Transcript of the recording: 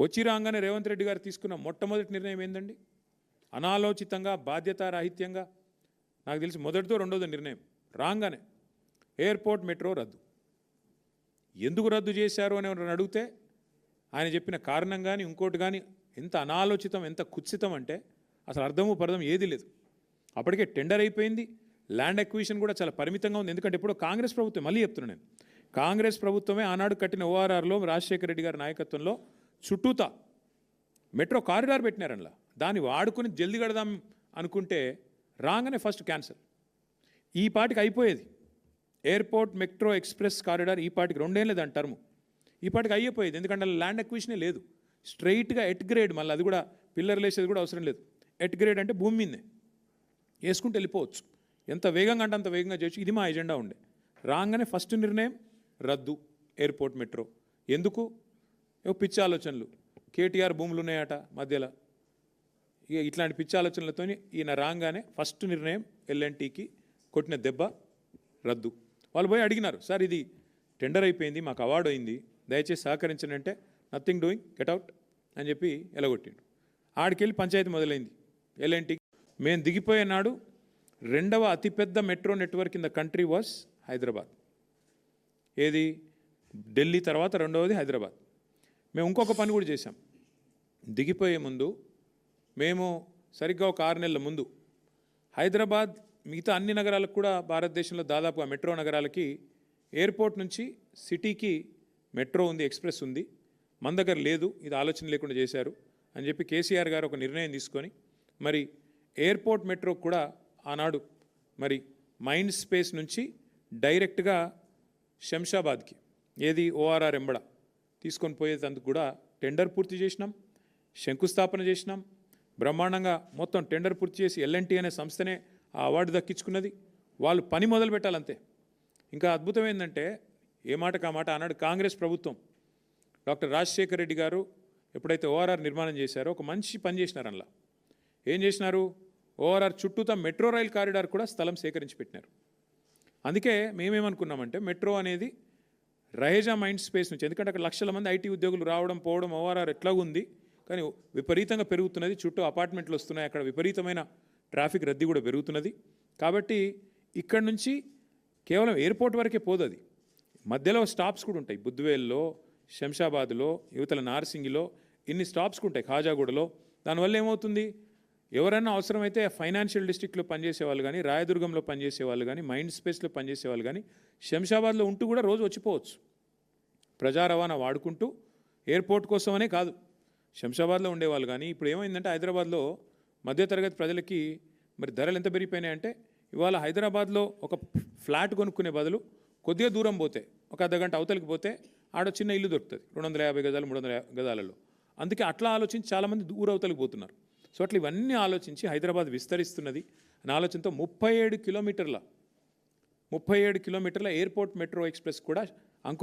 వచ్చి రాగానే రేవంత్ రెడ్డి గారు తీసుకున్న మొట్టమొదటి నిర్ణయం ఏందండి? అనాలోచితంగా బాధ్యతారాహిత్యంగా నాకు తెలిసి మొదటితో రెండోది నిర్ణయం రాగానే ఎయిర్పోర్ట్ మెట్రో రద్దు. ఎందుకు రద్దు చేశారు అని ఎవరైనా అడిగితే ఆయన చెప్పిన కారణం కానీ ఇంకోటి కానీ ఎంత అనాలోచితం ఎంత కుత్సితం అంటే అసలు అర్థము పరదం ఏది లేదు. అప్పటికే టెండర్ అయిపోయింది. ల్యాండ్ అక్విజిషన్ కూడా చాలా పరిమితంగా ఉంది. ఎందుకంటే ఇప్పుడు కాంగ్రెస్ ప్రభుత్వం మళ్ళీ చెప్తున్నాను నేను కాంగ్రెస్ ప్రభుత్వమే ఆనాడు కట్టిన ఓఆర్ఆర్లో రాజశేఖర రెడ్డి గారి నాయకత్వంలో చుట్టూతా. మెట్రో కారిడార్ పెట్టినారనలా. దాన్ని వాడుకుని జల్ది కడదాం అనుకుంటే రాగానే ఫస్ట్ క్యాన్సల్. ఈ పాటికి అయిపోయేది. ఎయిర్పోర్ట్ మెట్రో ఎక్స్ప్రెస్ కారిడార్ ఈ పాటికి రెండేళ్ళే దాని టర్ము. ఈ పాటికి అయిపోయేది. ఎందుకంటే అలా ల్యాండ్ ఎక్విషనే లేదు. స్ట్రైట్గా ఎట్ గ్రేడ్ మళ్ళీ అది కూడా పిల్లర్లు లేసేది కూడా అవసరం లేదు. ఎట్ గ్రేడ్ అంటే భూమి మీదే. వేసుకుంటూ వెళ్ళిపోవచ్చు. ఎంత వేగంగా అంటే అంత వేగంగా చేయొచ్చు. ఇది మా ఎజెండా ఉండే. రాగానే ఫస్ట్ నిర్ణయం రద్దు ఎయిర్పోర్ట్ మెట్రో. ఎందుకు? ఏవో పిచ్చి ఆలోచనలు. కేటీఆర్ భూములు ఉన్నాయట మధ్యలో. ఇక ఇట్లాంటి పిచ్చి ఆలోచనలతో ఈయన రాగానే ఫస్ట్ నిర్ణయం ఎల్ఎన్టీకి కొట్టిన దెబ్బ రద్దు. వాళ్ళు పోయి అడిగినారు సార్ ఇది టెండర్ అయిపోయింది మాకు అవార్డు అయింది దయచేసి సహకరించండి అంటే నథింగ్ డూయింగ్ గెట్ అవుట్ అని చెప్పి ఎలగొట్టిండు. ఆడికెళ్ళి పంచాయతీ మొదలైంది. ఎల్ఎన్టీకి మేము దిగిపోయే నాడు రెండవ అతిపెద్ద metro network in the country was Hyderabad. ఏది? ఢిల్లీ తర్వాత రెండవది హైదరాబాద్. మేము ఇంకొక పని కూడా చేశాం. దిగిపోయే ముందు మేము సరిగ్గా ఒక ఆరు నెలల ముందు హైదరాబాద్ మిగతా అన్ని నగరాలకు కూడా భారతదేశంలో దాదాపు ఆ మెట్రో నగరాలకి ఎయిర్పోర్ట్ నుంచి సిటీకి మెట్రో ఉంది ఎక్స్ప్రెస్ ఉంది. మన దగ్గర లేదు ఇది ఆలోచన లేకుండా చేశారు అని చెప్పి కేసీఆర్ గారు ఒక నిర్ణయం తీసుకొని మరి ఎయిర్పోర్ట్ మెట్రో కూడా ఆనాడు మరి మైండ్ స్పేస్ నుంచి డైరెక్ట్గా శంషాబాద్కి ఏది ఓఆర్ఆర్ ఎంబడ తీసుకొని పోయేటందుకు కూడా టెండర్ పూర్తి చేసినాం శంకుస్థాపన చేసినాం. బ్రహ్మాండంగా మొత్తం టెండర్ పూర్తి చేసి ఎల్ఎన్టీ అనే సంస్థనే ఆ అవార్డు దక్కించుకున్నది. వాళ్ళు పని మొదలు పెట్టాలంతే. ఇంకా అద్భుతం ఏంటంటే ఏ మాటకు ఆ మాట ఆనాడు కాంగ్రెస్ ప్రభుత్వం. డాక్టర్ రాజశేఖర రెడ్డి గారు ఎప్పుడైతే ఓఆర్ఆర్ నిర్మాణం చేశారో ఒక మంచి పని చేసినారు అందులో. ఏం చేసినారు? ఓఆర్ఆర్ చుట్టూతా మెట్రో రైల్ కారిడార్ కూడా స్థలం సేకరించి పెట్టినారు. అందుకే మేమేమనుకున్నామంటే మెట్రో అనేది రహేజా మైండ్ స్పేస్ నుంచి ఎందుకంటే అక్కడ లక్షల మంది ఐటీ ఉద్యోగులు రావడం పోవడం ఓఆర్ఆర్ ఎట్లా ఉంది కానీ విపరీతంగా పెరుగుతున్నది చుట్టూ అపార్ట్మెంట్లు వస్తున్నాయి అక్కడ విపరీతమైన ట్రాఫిక్ రద్దీ కూడా పెరుగుతున్నది. కాబట్టి ఇక్కడ నుంచి కేవలం ఎయిర్పోర్ట్ వరకే పోదు అది. మధ్యలో స్టాప్స్ కూడా ఉంటాయి బుద్వేల్లో శంషాబాద్లో యువతల నార్సింగిలో ఇన్ని స్టాప్స్ కూడా ఉంటాయి ఖాజాగూడలో. దానివల్ల ఏమవుతుంది? ఎవరైనా అవసరమైతే ఫైనాన్షియల్ డిస్ట్రిక్ట్లో పనిచేసే వాళ్ళు కానీ రాయదుర్గంలో పనిచేసే వాళ్ళు కానీ మైండ్ స్పేస్లో పనిచేసే వాళ్ళు కానీ శంషాబాద్లో ఉంటూ కూడా రోజు వచ్చిపోవచ్చు. ప్రజా రవాణా వాడుకుంటూ ఎయిర్పోర్ట్ కోసమనే కాదు. శంషాబాద్లో ఉండేవాళ్ళు కానీ ఇప్పుడు ఏమైందంటే హైదరాబాద్లో మధ్యతరగతి ప్రజలకి మరి ధరలు ఎంత పెరిగిపోయినాయంటే ఇవాళ హైదరాబాద్లో ఒక ఫ్లాట్ కొనుక్కునే బదులు కొద్దిగా దూరం పోతే ఒక అర్ధ గంట అవతలికి పోతే ఆడ చిన్న ఇల్లు దొరుకుతుంది. రెండు వందల యాభై గజాలు మూడు వందల యా- గజాలలో. అందుకే అట్లా ఆలోచించి చాలామంది దూర అవతలికి పోతున్నారు. సో అట్లా ఇవన్నీ ఆలోచించి హైదరాబాద్ విస్తరిస్తున్నది. అనే ఆలోచనతో ముప్పై ఏడు కిలోమీటర్ల ముప్పై ఏడు కిలోమీటర్ల ఎయిర్పోర్ట్ మెట్రో ఎక్స్ప్రెస్ కూడా